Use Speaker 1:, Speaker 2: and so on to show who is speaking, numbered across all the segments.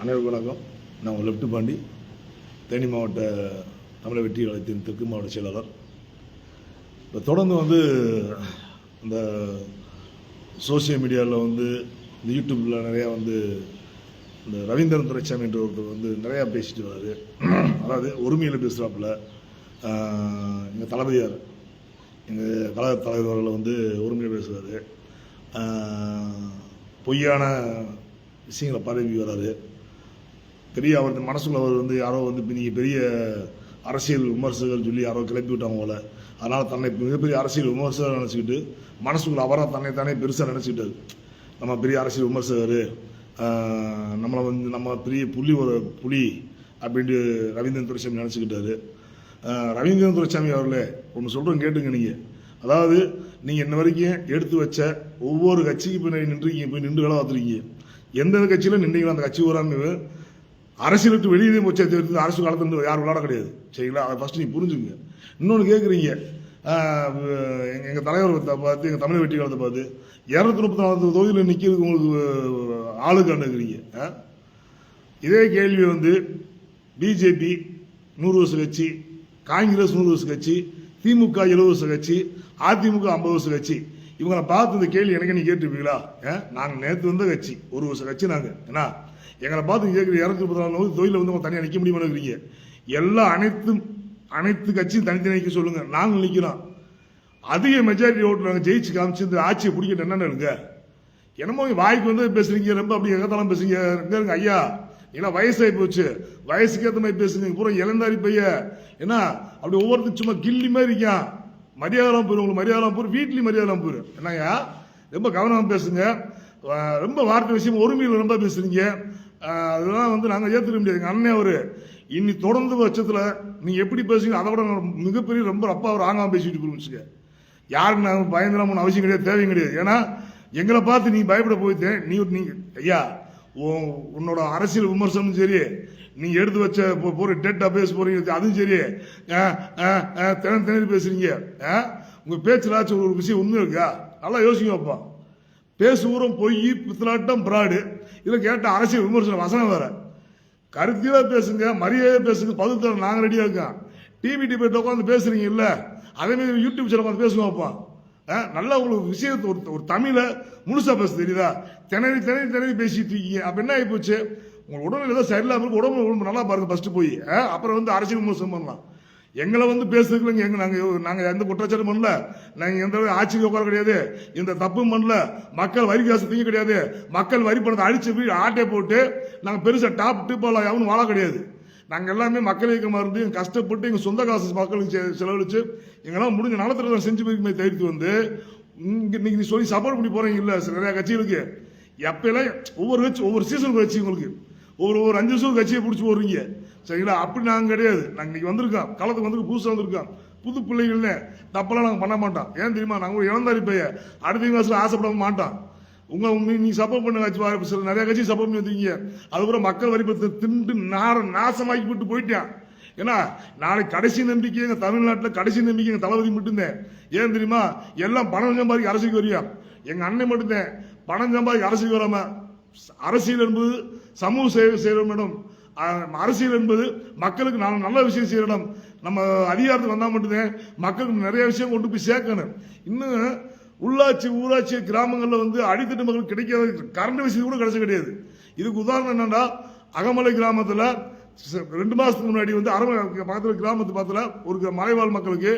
Speaker 1: அனைவருக்கும் வணக்கம். நான் உங்கள் லெப்ட் பாண்டி. தேனி மாவட்ட தமிழக வெற்றி கழகத்தின் தெற்கு மாவட்ட செயலாளர். இப்போ தொடர்ந்து வந்து இந்த சோசியல் மீடியாவில் வந்து இந்த யூடியூப்பில் நிறையா வந்து இந்த ரவீந்திரன் துரைசாமி என்ற ஒருத்தர் வந்து நிறையா பேசிட்டு வராரு. அதாவது ஒருமையில் பேசுகிறாப்புல எங்கள் தளபதியார் எங்கள் கழக தலைவர்களை வந்து ஒருமையில் பேசுகிறாரு பொய்யான விஷயங்களை பரவி வராரு. பெரிய அவரது மனசுக்குள்ள அவர் வந்து யாரோ வந்து இப்போ நீங்கள் பெரிய அரசியல் விமர்சகர்கள் சொல்லி யாரோ கிளப்பி விட்டாங்க போல. அதனால் தன்னை மிகப்பெரிய அரசியல் விமர்சகர் நினச்சிக்கிட்டு மனசுக்குள்ள அவராக தன்னை தானே பெருசாக நினச்சிக்கிட்டாரு. நம்ம பெரிய அரசியல் விமர்சகர் நம்மளை வந்து நம்ம பெரிய புலி ஒரு புலி அப்படின்ட்டு ரவீந்திரன் துரைசாமி நினச்சிக்கிட்டாரு. ரவீந்திரன் துரைசாமி அவர்களே ஒன்று சொல்கிறேன் கேட்டுங்க நீங்கள் அதாவது நீங்கள் இன்ன வரைக்கும் எடுத்து வச்ச ஒவ்வொரு கட்சிக்கு பின்னாடி நின்றுக்கீங்க போய் நின்று வேலை பார்த்துருக்கீங்க. எந்தெந்த கட்சியில் நின்றீங்களோ அந்த கட்சி வராமல் அரசியல் விட்டு வெளியே போச்சே தவிர்த்து அரசு காலத்தில் யாரும் விளையாட கிடையாது. சரிங்களா? அதை ஃபஸ்ட்டு நீங்கள் புரிஞ்சுங்க இன்னொன்று கேட்குறீங்க எங்கள் எங்கள் தலைவர் பார்த்து எங்கள் தமிழ் வெற்றி காலத்தை பார்த்து இரநூத்தி முப்பத்தி நாலு தொகுதியில் நிற்கிறதுக்கு உங்களுக்கு ஆளுக்கு அண்டுக்கிறீங்க இதே கேள்வி வந்து பிஜேபி நூறு வருஷ கட்சி காங்கிரஸ் நூறு வருஷ கட்சி திமுக எழுபது வருஷ கட்சி அதிமுக ஐம்பது வருஷ கட்சி. இவங்களை பார்த்து இந்த கேள்வி எனக்கு நீ கேட்டுருப்பீங்களா? நாங்கள் நேற்று வந்த கட்சி ஒரு வருஷ கட்சி நாங்கள் என்ன எங்களை பார்த்து கேட்குற இரநூத்தி முப்பத்தி நாலு வந்து தொழில வந்து தனியாக நிற்க முடியுமான்னு இருக்கிறீங்க எல்லா அனைத்தும் அனைத்து கட்சியும் தனித்தனி நிற்க சொல்லுங்கள் நாங்கள் நிற்கிறோம் அதிக மெஜாரிட்டி ஓட்டு நாங்கள் ஜெயிச்சு காமிச்சு இந்த ஆட்சியை பிடிக்கிட்டு என்னென்ன என்னமோ வாய்க்கு வந்து பேசுறீங்க. ரொம்ப அப்படி எங்கத்தாலும் பேசுறீங்க. இங்க ஐயா. ஏன்னா வயசாகி போச்சு. வயசுக்கு ஏற்ற மாதிரி பேசுங்க. பூரா இளந்தாரி பைய. என்ன? அப்படி ஒவ்வொருத்தரும் சும்மா கில்லி மாதிரி இருக்கான். மரியாதைலாம் போயிடும் உங்களுக்கு. மரியாதைலாம் போயிரு. வீட்லேயும் மரியாதைலாம் போயிரு. என்னங்க? ரொம்ப கவனமாக பேசுங்க. ரொம்ப வார்த்தை விஷயம் ஒருமையில் ரொம்ப பேசுறீங்க. அதெல்லாம் வந்து நாங்கள் ஏற்றுக்க முடியாது. எங்கள் அண்ணன் அவர் இன்னி தொடர்ந்து பட்சத்தில் நீங்கள் எப்படி பேசுகிறீங்க அதை விட மிகப்பெரிய ரொம்ப அப்பா அவர் ஆங்காம பேசிட்டு புரிஞ்சுக்க யாருக்கு நாங்கள் பயந்துடாம அவசியம் கிடையாது தேவையும் கிடையாது. ஏன்னா எங்களை பார்த்து நீ பயப்பட போயிட்டேன் நீ நீ ஐயா உன்னோட அரசியல் விமர்சனமும் சரி நீ எடுத்து வச்ச போற டெட் அபேஸ் போறீங்க அதுவும் சரி. திணறி திணறி பேசுறீங்க. ஆ? உங்க பேச்சுலாச்சும் ஒரு விஷயம் உண்மை இருக்கா? நல்லா யோசிங்க வைப்போம் பேசுகிறோம் பொய் பித்தலாட்டம் பிராடு. இதில் கேட்ட அரசியல் விமர்சனம் வசனம் வேற. கருத்தியாக பேசுங்க மரியாதையாக பேசுங்க பகுத்தர நாங்கள் ரெடியாக இருக்கோம் டிவி டிபேட் உட்காந்து பேசுறீங்க இல்லை அதே மாதிரி யூடியூப் சேனல் உட்காந்து பேசுவோம்ப்பா ஆ, நல்லா உங்களுக்கு விஷயத்தை ஒரு ஒரு தமிழை முழுசா பேச தெரியுதா? திணறி திணறி திணறி பேசிட்டு இருக்கீங்க. அப்போ என்ன ஆகி போச்சு? உங்க உடம்புல ஏதோ சரியில்லாமல் உடம்பு உடம்பு நல்லா பாருங்க ஃபஸ்ட்டு போய். அப்புறம் வந்து அரசியல் விமர்சனம் பண்ணலாம். எங்களை வந்து பேசுறதுக்கு எங்க நாங்க நாங்க எந்த குற்றச்சாட்டும் பண்ணல. நாங்க எந்த ஆட்சிக்கு உட்கார கிடையாது. இந்த தப்பும் பண்ணல. மக்கள் வரி காசு திங்க கிடையாது. மக்கள் வரி பணத்தை அழிச்சு போய் ஆட்டை போட்டு நாங்க பெருசா டாப் டிப்பால எவனும் வாழ கிடையாது. நாங்க எல்லாமே மக்கள் இயக்கமா இருந்து கஷ்டப்பட்டு எங்க சொந்த காசு மக்களுக்கு செ- செலவழிச்சு எங்களால் முடிஞ்ச நலத்திட்டம் செஞ்சு போய் தவிர்த்து வந்து இங்க இன்னைக்கு நீ சொல்லி சப்போர்ட் பண்ணி போறீங்க இல்ல சில நிறைய கட்சிகளுக்கு. எப்பயெல்லாம் ஒவ்வொரு கட்சி ஒவ்வொரு சீசனுக்கு கட்சி உங்களுக்கு. ஒரு ஒரு அஞ்சு வருஷம் கட்சியை பிடிச்சி போடுறீங்க. சரிங்களா? அப்படி நாங்கள் கிடையாது. நாங்கள் இன்னைக்கு வந்திருக்கோம். களத்துக்கு வந்து புதுசாக வந்திருக்கோம். புது பிள்ளைகள்னு தப்பெல்லாம் நாங்கள் பண்ண மாட்டோம். ஏன் தெரியுமா? நாங்கள் ஒரு இளந்தாரி பைய அடுத்த மாதத்தில் ஆசைப்பட மாட்டோம். உங்கள் உங்கள் நீ சப்போர்ட் பண்ண கட்சி வா- சில நிறைய கட்சி சப்போர்ட் பண்ணி வந்தீங்க அதுக்கப்புறம் மக்கள் வரிப்பத்தை பணத்தை திண்டு நார நாசமாக்கி விட்டு போயிட்டான். ஏன்னா நாளைக்கு கடைசி நம்பிக்கை எங்கள் தமிழ்நாட்டில் கடைசி நம்பிக்கை எங்கள் தளபதி மட்டும்தான். ஏன் தெரியுமா? எல்லாம் பணம் சம்பாதிக்க அரசுக்கு வரியா? எங்கள் அண்ணன் மட்டும்தான். பணம் சம்பாதிக்க அரசுக்கு வராம அரசியல் என்பது சமூக சேவை செய்கிறோம் மேடம். அரசியல் என்பது மக்களுக்கு நான் நல்ல விஷயம் செய்யணும். நம்ம அதிகாரத்துக்கு வந்தால் மட்டும்தான் மக்களுக்கு நிறைய விஷயம் கொண்டு போய் சேர்க்கணும். இன்னும் உள்ளாட்சி ஊராட்சி கிராமங்களில் வந்து அடித்தட்டு மக்கள் கிடைக்காத கரண்ட் விஷயம் கூட கிடைச்ச கிடையாது. இதுக்கு உதாரணம் என்னன்னா அகமலை கிராமத்தில் ரெண்டு மாதத்துக்கு முன்னாடி வந்து அரம பக்கத்தில் கிராமத்து பக்கத்தில் ஒரு மலைவாழ் மக்களுக்கு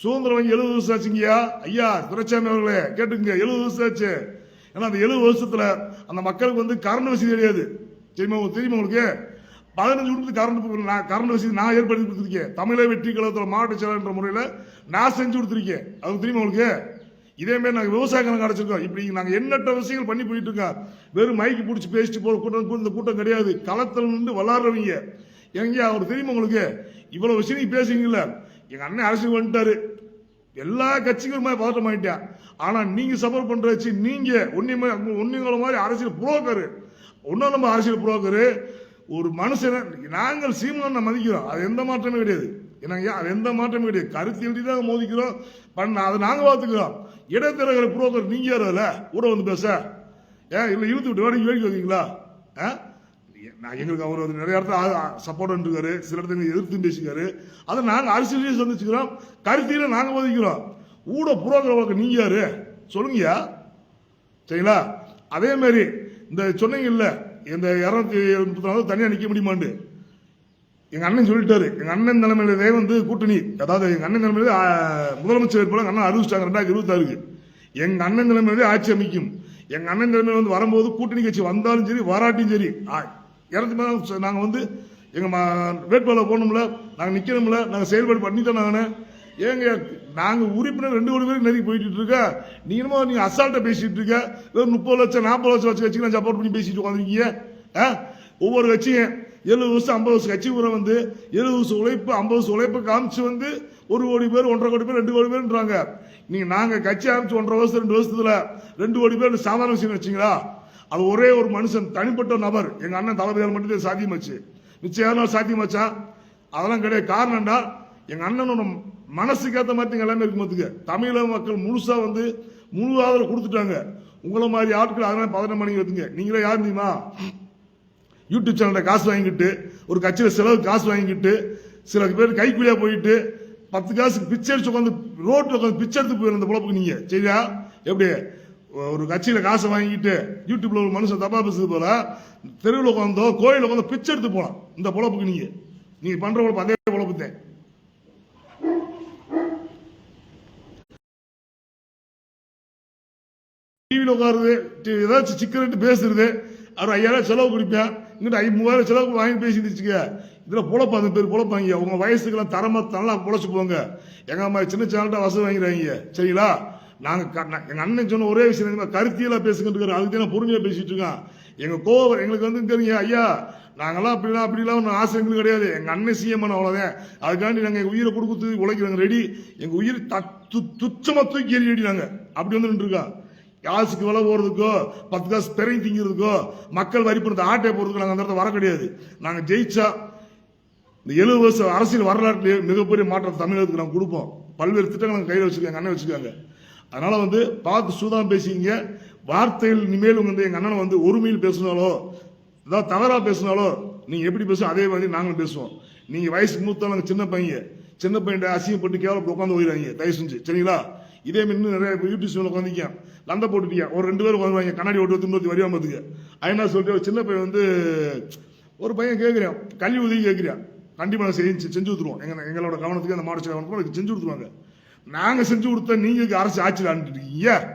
Speaker 1: சுதந்திரம் வாங்கி எழுபது வருஷம் ஆச்சுங்கய்யா? ஐயா துரைச்சாமி அவர்களே கேட்டுங்க எழுபது வருஷம் ஆச்சு. ஏன்னா அந்த எழுபது வருஷத்தில் அந்த மக்களுக்கு வந்து கரண்ட் வசதி கிடையாது தெரியுமா தெரியுமா உங்களுக்கு? பதினஞ்சு குடும்பத்துக்கு கரண்ட் நான் கரண்ட் வசதி நான் ஏற்படுத்தி கொடுத்துருக்கேன். தமிழக வெற்றி கழகத்தில் மாவட்ட செயலாளர் என்ற முறையில் நான் செஞ்சு கொடுத்துருக்கேன். அது தெரியுமா உங்களுக்கு? இதே மாதிரி நாங்கள் விவசாய கணக்கு அடைச்சிருக்கோம். இப்படி நாங்கள் எண்ணற்ற விஷயங்கள் பண்ணி போயிட்டு இருக்கோம் வெறும் மைக்கு பிடிச்சி பேசிட்டு போகிற கூட்டம் இந்த கூட்டம் கிடையாது. களத்தில் நின்று விளாட்றவங்க. எங்கேயா அவர் தெரியுமா உங்களுக்கு? இவ்வளோ விஷயம் நீ பேசுவீங்கல்ல எங்கள் அண்ணன் அரசியல் வந்துட்டாரு எல்லா கட்சிகளுமே பதட்டம் ஆகிட்டேன் ஆனால் நீங்கள் சப்போர்ட் பண்ணுற வச்சு நீங்கள் ஒன்னிய ஒன்றியங்கள மாதிரி அரசியல் புரோக்கரு. ஒன்றும் நம்ம அரசியல் புரோக்கரு. ஒரு மனுஷனை நாங்கள் சீமானை மதிக்கிறோம். அது எந்த மாற்றமே கிடையாது. என்னங்க அது எந்த மாற்றமே கிடையாது. கருத்தியல் தான் மோதிக்கிறோம். பண்ண அதை நாங்கள் பார்த்துக்கிறோம். இடைத்தரகரை புரோக்கர் நீங்க யாரும் கூட வந்து பேச. ஏன் இல்லை இழுத்து விட்டு வேடிக்கை வேடிக்கை வைக்கீங்களா ஆ நான் எங்களுக்கு அவர் வந்து நிறைய இடத்துல சப்போர்ட் இருக்காரு சில இடத்துல எதிர்த்து பேசிக்காரு அதை நாங்கள் அரசியலையும் சந்திச்சுக்கிறோம். கருத்தியில நாங்கள் மோதிக்கிறோம். ஊட புரோக்கர் வழக்கு நீங்க யாரு? சொல்லுங்கய்யா. சரிங்களா? அதே மாதிரி இந்த சொன்னீங்கல்ல இந்த இரநூத்தி முப்பத்தி நாலு தனியாக நிற்க முடியுமாண்டு? எங்கள் அண்ணன் சொல்லிட்டாரு. எங்கள் அண்ணன் தலைமையிலே வந்து கூட்டணி அதாவது எங்கள் அண்ணன் நிலைமையிலே முதலமைச்சர் வேட்பாளர் எங்க அண்ணன் அறிவிச்சிட்டாங்க ரெண்டாயிரத்தி இருபத்தாறுக்கு. எங்கள் அண்ணன் நிலைமையிலே ஆட்சி அமைக்கும். எங்கள் அண்ணன் தலைமையில் வந்து வரும்போது கூட்டணி கட்சி வந்தாலும் சரி வராட்டியும் சரி இரநூத்தி மேலே நாங்கள் வந்து எங்கள் ம- வேட்பாளர் போகணும்ல நாங்கள் நிற்கணும்ல நாங்கள் செயல்பாடு பண்ணி தான் நாங்க ஏங்க நாங்கள் உறுப்பினர் ரெண்டு கோடி பேருக்கு நெருங்கி போயிட்டு இருக்க? நீ என்னமோ நீங்கள் அசால்ட்டாக பேசிட்டு இருக்க? வெறும் முப்பது லட்சம் நாற்பது லட்சம் வச்சு கட்சிக்கு நான் சப்போர்ட் பண்ணி பேசிட்டு உட்காந்துருக்கீங்க ஆ? ஒவ்வொரு கட்சியும் எழுபது வருஷம் ஐம்பது வருஷம் கட்சி கூட வந்து எழுபது வருஷம் உழைப்பு ஐம்பது வருஷம் உழைப்பு காமிச்சு வந்து ஒரு கோடி பேர் ஒன்றரை கோடி பேர் ரெண்டு கோடி பேர்ன்றாங்க. நீங்கள் நாங்கள் கட்சி ஆரம்பிச்சு ஒன்றரை வருஷம் ரெண்டு வருஷத்தில் ரெண்டு கோடி பேர் சாதாரண விஷயம் வச்சிங்களா அது ஒரே ஒரு மனுஷன் தனிப்பட்ட நபர். எங்கள் அண்ணன் தளபதியால் மட்டும் சாத்தியமாச்சு. நிச்சயம் சாத்தியமாச்சா? அதெல்லாம் கிடையாது. காரணம்டா அண்ணன் அண்ணனோட மனசுக்கு ஏற்ற மாதிரி எல்லாமே இருக்கும் பார்த்துக்க தமிழக மக்கள் முழுசா வந்து முழு ஆதரவு கொடுத்துட்டாங்க. உங்களை மாதிரி ஆட்கள் அதனால பதினொன்று மணிக்கு வந்துங்க நீங்களே யார் தெரியுமா? யூடியூப் சேனலில் காசு வாங்கிட்டு ஒரு கட்சியில செலவு காசு வாங்கிட்டு சில பேர் கைக்கூலியா போயிட்டு பத்து காசுக்கு பிச்சை அடிச்சு உட்காந்து ரோட்டில் உட்காந்து பிச்சை எடுத்து போயிருந்த பிழப்புக்கு நீங்கள் நீங்க. சரியா? எப்படி? ஒரு கட்சியில காசை வாங்கிட்டு யூடியூப்ல ஒரு மனுஷன் தப்பா பேசுறது போல தெருவில் உட்காந்தோ கோயிலில் உட்காந்து பிச்சை எடுத்து போலாம். இந்த பொழப்புக்கு நீங்க. நீங்க பண்ற பொழப்பு அதே பொழப்பு தான். டிவியில் உட்காருது ஏதாச்சும் சிக்கரெட்டு பேசுறது. அவர் ஐயாயிரம் செலவு குடிப்பேன் இங்கிட்ட ஐ மூவாயிரம் செலவு வாங்கி பேசிட்டு வச்சுக்க இதில் பொழப்பு அந்த பேர் பொழப்பாங்க. உங்க வயசுக்கெல்லாம் தரமாக நல்லா பொழைச்சு போங்க. எங்கள் அம்மா சின்ன சேனல்ட்ட வசதி வாங்கிறாங்க சரிங்களா? நாங்கள் க- அண்ணன் சொன்ன ஒரே விஷயம் கருத்தியெல்லாம் கருத்தியலா பேசுகிட்டு இருக்காரு அதுக்கு தான் பொறுமையாக பொறுமையா பேசிட்டு இருக்கேன். எங்க கோவம் எங்களுக்கு வந்து தெரியுங்க ஐயா. நாங்களாம் அப்படிலாம் அப்படிலாம் ஒன்றும் ஆசை எங்களுக்கு கிடையாது. எங்கள் அண்ணன் சிஎம் அவ்வளோதான் அதுக்காண்டி நாங்கள் எங்கள் உயிரை கொடுக்குறது உழைக்கிறாங்க. ரெடி. எங்கள் உயிர் தத்து துச்சமாக தூக்கி எறியடி நாங்கள் அப்படி வந்து நின்றுருக்கோம் காசுக்கு விலை போறதுக்கோ பத்து காசு பிறகு திங்கிறதுக்கோ மக்கள் வரி பண்ணுறது ஆட்டை போறதுக்கோ நாங்கள் அந்த இடத்துல வர கிடையாது. நாங்கள் ஜெயிச்சா இந்த எழுபது வருஷம் அரசியல் வரலாற்றுலேயே மிகப்பெரிய மாற்றம் தமிழகத்துக்கு நாங்கள் கொடுப்போம். பல்வேறு திட்டங்கள் நாங்கள் கையில் வச்சுருக்காங்க அண்ணன் வச்சுருக்காங்க. அதனால் வந்து பார்த்து சூதாம் பேசிங்க வார்த்தையில் இனிமேல் வந்து எங்கள் அண்ணனை வந்து ஒருமையில் பேசினாலோ ஏதாவது தவறாக பேசினாலோ நீங்கள் எப்படி பேசுவோம் அதே மாதிரி நாங்களும் பேசுவோம். நீங்கள் வயசுக்கு மூத்தா நாங்கள் சின்ன பையன். சின்ன பையன் அசிங்கப்பட்டு கேவலப்பட்டு உட்காந்து போயிடுறாங்க தயவு செஞ்சு. சரிங்களா? இதே மாதிரி இன்னும் நிறைய யூடியூப் சேனல் உட்காந்துக்கேன் லந்த போட்டுட்டியா? ஒரு ரெண்டு பேரும் வருவாங்க. கண்ணாடி ஓட்டு திரும்ப வரியா பார்த்துக்க அதனால சொல்லிட்டு ஒரு சின்ன பையன் வந்து ஒரு பையன் கேட்குறான் கல்வி உதவி கேட்குறான் கண்டிப்பாக நான் செஞ்சு செஞ்சு கொடுத்துருவோம். எங்க எங்களோட கவனத்துக்கு அந்த மாவட்ட கவனத்துக்கு செஞ்சு கொடுத்துருவாங்க. நாங்கள் செஞ்சு கொடுத்தா நீங்கள் அரசு ஆட்சியில் ஆண்டுட்டு இருக்கீங்க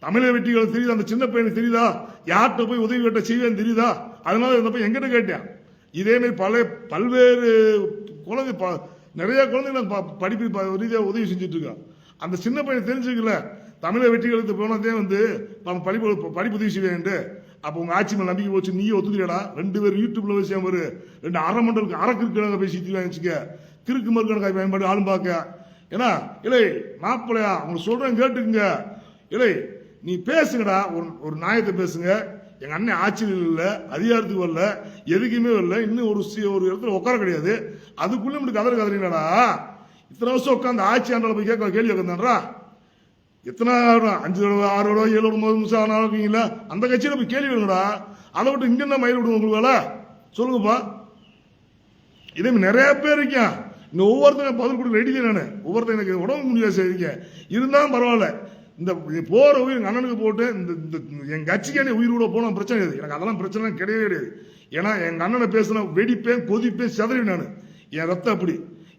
Speaker 1: தமிழக வெற்றிகள் தெரியுதா? அந்த சின்ன பையனுக்கு தெரியுதா? யார்கிட்ட போய் உதவி கேட்ட செய்வேன்னு தெரியுதா? அதனால இந்த பையன் எங்கிட்ட கேட்டேன். இதேமாரி பல பல்வேறு குழந்தை ப- நிறைய குழந்தைங்க ப- படிப்பு ரீதியாக உதவி செஞ்சுட்டு இருக்கான். அந்த சின்ன பையன் தெரிஞ்சுக்கல. தமிழை வெற்றிகளுக்கு போனதே வந்து படிப்பு படிப்பு உதவி செய்வேன்ட்டு அப்போ உங்க ஆட்சி மேல நம்பிக்கை போச்சு நீயே ஒத்துக்கிறடா? ரெண்டு பேர் யூடியூப்ல விஷயம் ஒரு ரெண்டு அரை மண்டலுக்கு அரை கிறுக்கு பேசி வச்சுக்க. கிறுக்கு மறுக்கணக்காய் பயன்பாடு ஆளும் பார்க்க. ஏன்னா இல்லை மாப்பிள்ளையா அவங்க சொல்றேன் கேட்டுக்குங்க. இல்லை நீ பேசுங்கடா ஒரு ஒரு நியாயத்தை பேசுங்க. எங்க அண்ணன் ஆட்சியில் இல்லை அதிகாரத்துக்கு வரல எதுக்குமே வரல இன்னும் ஒரு ஒரு இடத்துல உட்கார கிடையாது. அதுக்குள்ள இப்படி கதற கதறீங்கடா இத்தனை வருஷம் உட்காந்து ஆட்சி ஆண்டால போய் கேட்க கேள்வி உட்காந்தான்றா எத்தனை அஞ்சு தடவை ஆறு தடவை ஏழு தடவை ஒன்பது நிமிஷம் ஆனாலும் இருக்கீங்களா அந்த கட்சியில போய் கேள்வி வேணுடா அதை விட்டு இங்கே மயில் விடுவோம் உங்களுக்கு வேலை சொல்லுங்கப்பா. இதே நிறைய பேர் இருக்கேன் இந்த ஒவ்வொருத்தரும் பதில் கொடுக்க ரெடி நான். ஒவ்வொருத்தரும் எனக்கு உடம்பு முடியாது செய்திருக்கேன் இருந்தாலும் பரவாயில்ல. இந்த போகிற உயிர் எங்கள் அண்ணனுக்கு போட்டு இந்த இந்த என் கட்சிக்கான உயிர் கூட போன பிரச்சனை கிடையாது. எனக்கு அதெல்லாம் பிரச்சனை கிடையவே கிடையாது. ஏன்னா எங்கள் அண்ணனை பேசினா வெடிப்பேன் கொதிப்பேன் செதறி நான். என் ரத்தம் அப்படி.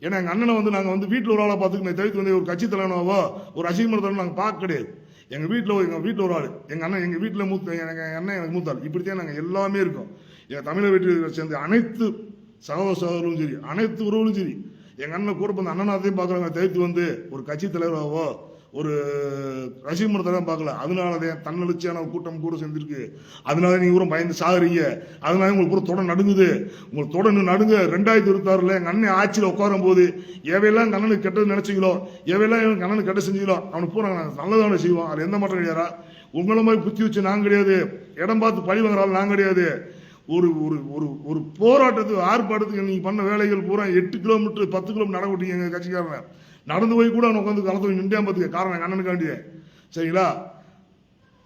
Speaker 1: ஏன்னா எங்கள் அண்ணனை வந்து நாங்கள் வந்து வீட்டில் ஒரு ஆளாக பார்த்துக்கணும் தவிர்த்து வந்து ஒரு கட்சி தலைவனாவோ ஒரு அசிங்கமான தலைவனோ நாங்கள் பார்க்க கிடையாது. எங்கள் வீட்டில் எங்கள் வீட்டில் ஒரு ஆள். எங்கள் அண்ணன் எங்கள் வீட்டில் மூத்த எங்கள் அண்ணன் எனக்கு மூத்தாள். இப்படித்தான் நாங்கள் எல்லாமே இருக்கோம். எங்கள் தமிழர் வீட்டில் சேர்ந்து அனைத்து சகோதர சகோதரர்களும் சரி அனைத்து உறவுகளும் சரி எங்கள் அண்ணன் கூட பிறந்த அண்ணனாத்தையும் பார்க்குறாங்க தவிர்த்து வந்து ஒரு கட்சி தலைவராகவோ ஒரு ரசிகர் தான் பார்க்கல. அதனாலதான் தன்னெழுச்சியான கூட்டம் கூட சேர்ந்துருக்கு. அதனால நீங்கள் கூட பயந்து சாகுறீங்க. அதனால உங்களுக்கு கூட தொடர் நடுங்குது. உங்களுக்கு தொடர்ந்து நடுங்க. ரெண்டாயிரத்தி இருபத்தாறுல எங்கள் அண்ணன் ஆட்சியில் உட்காரும் போது எவையெல்லாம் எங்க அண்ணனுக்கு கெட்டது நினைச்சீங்களோ எவையெல்லாம் எங்கள் அண்ணனுக்கு கெட்ட செஞ்சீங்களோ அவனுக்கு பூரா நாங்கள் நல்லதான செய்வோம். அது எந்த மாற்றம் கிடையாதா? உங்களை மாதிரி புத்தி வச்சு நாங்கள் கிடையாது. இடம் பார்த்து பழி வாங்குறாள் நாங்கள் கிடையாது. ஒரு ஒரு ஒரு ஒரு போராட்டத்துக்கு ஆர்ப்பாட்டத்துக்கு நீங்கள் பண்ண வேலைகள் பூரா எட்டு கிலோமீட்டர் பத்து கிலோமீட்டர் நட விட்டீங்க கட்சிக்காரன். நடந்து போய் கூட அவனை உட்காந்து களத்துல நின்றே பார்த்துக்க காரணம் எங்க அண்ணனுக்காண்டியே. சரிங்களா?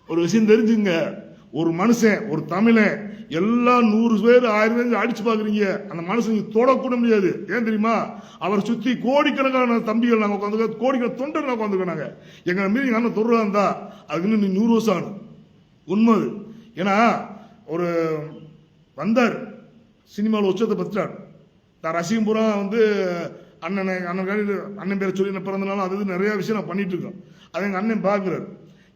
Speaker 1: ஒரு விஷயம் தெரிஞ்சுங்க. ஒரு மனுஷன் ஒரு தமிழன் எல்லாம் நூறு பேர் ஆயிரம் பேர் அடிச்சு பாக்குறீங்க. அந்த மனுஷன் தொடக்கூட முடியாது. ஏன் தெரியுமா? அவர் சுத்தி கோடிக்கணக்கான தம்பிகள் நாங்க உட்காந்து கோடிக்கணக்கான தொண்டர் நாங்க உட்காந்துருக்காங்க எங்க மீறி அண்ணன் தொடுறதா இருந்தா அதுக்கு இன்னும் நீ நூறு வருஷம் ஆகணும். உண்மை அது. ஏன்னா ஒரு வந்தார். சினிமாவில் உச்சத்தை பத்துட்டார். நான் ரசிகம் பூரா வந்து அண்ணனை அண்ணன் காலையில் அண்ணன் பேரை சொல்லி நான் பிறந்தனாலும் அது நிறையா நிறைய விஷயம் நான் பண்ணிட்டு இருக்கோம். அதை எங்கள் அண்ணன் பார்க்குறாரு.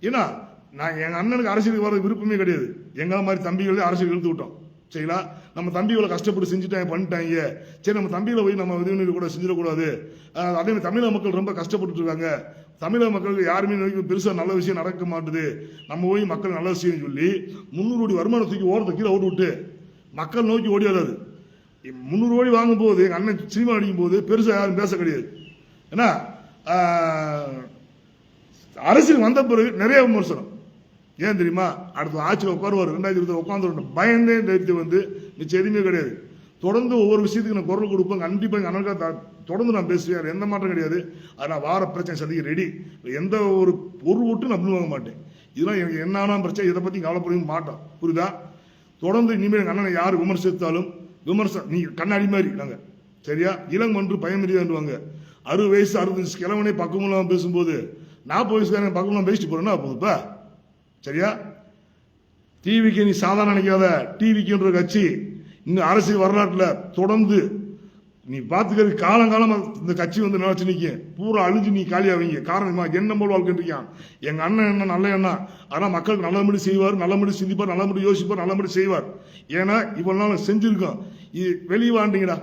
Speaker 1: ஏன்னா நான் எங்கள் அண்ணனுக்கு அரசியலுக்கு வர விருப்பமே கிடையாது. எங்களை மாதிரி தம்பிகளே அரசியல் இழுத்து விட்டோம். சரிங்களா? நம்ம தம்பிகளை கஷ்டப்பட்டு செஞ்சுட்டாங்க பண்ணிட்டாங்க? சரி நம்ம தம்பிகளை போய் நம்ம உதவி கூட செஞ்சிடக்கூடாது. அதே மாதிரி தமிழக மக்கள் ரொம்ப கஷ்டப்பட்டு இருக்காங்க. தமிழக மக்களுக்கு யாருமே பெருசாக நல்ல விஷயம் நடக்க மாட்டுது. நம்ம போய் மக்கள் நல்ல விஷயம் சொல்லி முந்நூறு கோடி வருமானம் தூக்கி ஓரத்தை கீழே ஓட்டு விட்டு மக்கள் நோக்கி ஓடி முந்நூறு கோடி வாங்கும் போது எங்கள் அண்ணன் சினிமா அடிக்கும் போது பெருசாக யாரும் பேச கிடையாது. ஏன்னா அரசியல் வந்த பிறகு நிறைய விமர்சனம். ஏன் தெரியுமா? அடுத்த ஆட்சியில் உட்காருவார் ரெண்டாயிரத்தி இருபது உட்காந்துருக்கணும் பயந்தே தைரியத்தை வந்து நிச்சயம் எதுவுமே கிடையாது. தொடர்ந்து ஒவ்வொரு விஷயத்துக்கு நான் குரல் கொடுப்பேன் கண்டிப்பாக எங்கள் அண்ணனுக்காக தொடர்ந்து நான் பேசுவேன் எந்த மாற்றம் கிடையாது. அதை நான் வார பிரச்சனை சந்திக்க ரெடி எந்த ஒரு பொருள் ஒட்டு நான் வாங்க மாட்டேன். இதெல்லாம் எனக்கு என்னான பிரச்சனை இதை பற்றி கவலைப்படவும் மாட்டோம். புரியுதா? தொடர்ந்து இனிமேல் எங்கள் அண்ணனை யார் விமர்சித்தாலும் விமர்சனம். நீ கண்ணாடி மாதிரி நாங்கள் சரியா? இளம் ஒன்று பயமறியாண்டுவாங்க அறுபது வயசு அறுபத்தஞ்சு கிழவனே பக்கமெல்லாம் பேசும்போது நாற்பது வயசுக்காரன் பக்கமெல்லாம் பேசிட்டு போறேன்னா போதுப்பா சரியா? டிவிக்கு நீ சாதாரண நினைக்காத. டிவிக்குன்ற கட்சி இன்னும் அரசியல் வரலாற்றில் தொடர்ந்து நீ பார்த்துக்கிறது காலங்காலம் இந்த கட்சி வந்து நினைச்சு நிற்க பூரா அழிஞ்சு நீ காலியாவீங்க. காரணமா என்ன போல் வாழ்க்கைன்றிருக்கான். எங்க அண்ணன் என்ன நல்ல எண்ணா? ஆனால் மக்களுக்கு நல்லபடி செய்வார் நல்லபடி சிந்திப்பார் நல்லபடி யோசிப்பார் நல்லபடி செய்வார். ஏன்னா இவ்வளவு நாள் செஞ்சிருக்கோம். இது வெளியே வாண்டிங்கடா.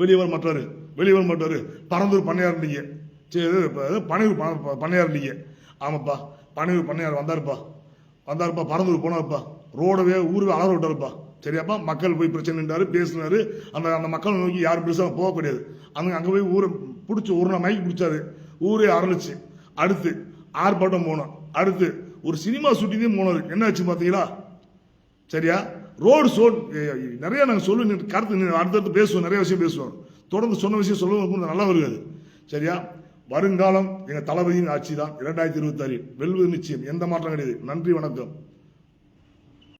Speaker 1: வெளியே வர மாட்டாரு. வெளியே வர மாட்டாரு. பரந்தூர் பண்ணையார் இருந்தீங்க சரி பனையூர் பண்ணையார் இருந்தீங்க ஆமாப்பா. பனையூர் பண்ணையார் வந்தாருப்பா. வந்தாருப்பா. பரந்தூர் போனாருப்பா. ரோடவே ஊருவே அலற விட்டாருப்பா. சரியாப்பா மக்கள் போய் பிரச்சனைன்றாரு பேசினாரு. அந்த அந்த மக்களை நோக்கி யாரும் பெருசாக போக கிடையாது. அங்கே போய் ஊரை பிடிச்சி ஒரு நாள் பிடிச்சாரு. ஊரே அரளிச்சு அடுத்து ஆர்ப்பாட்டம் போனோம். அடுத்து ஒரு சினிமா ஷூட்டிங்கே போனாரு. என்ன ஆச்சு பார்த்தீங்களா சரியா? ரோடு சோ நிறைய நாங்கள் சொல்லு கருத்து அடுத்தடுத்து பேசுவோம் நிறைய விஷயம் பேசுவோம். தொடர்ந்து சொன்ன விஷயம் சொல்லுவோம் நல்லா வருகிறது சரியா? வருங்காலம் எங்கள் தளபதியின் ஆட்சி தான் இரண்டாயிரத்தி இருபத்தாறு வெல்வது நிச்சயம். எந்த மாற்றம் கிடையாது. நன்றி வணக்கம்.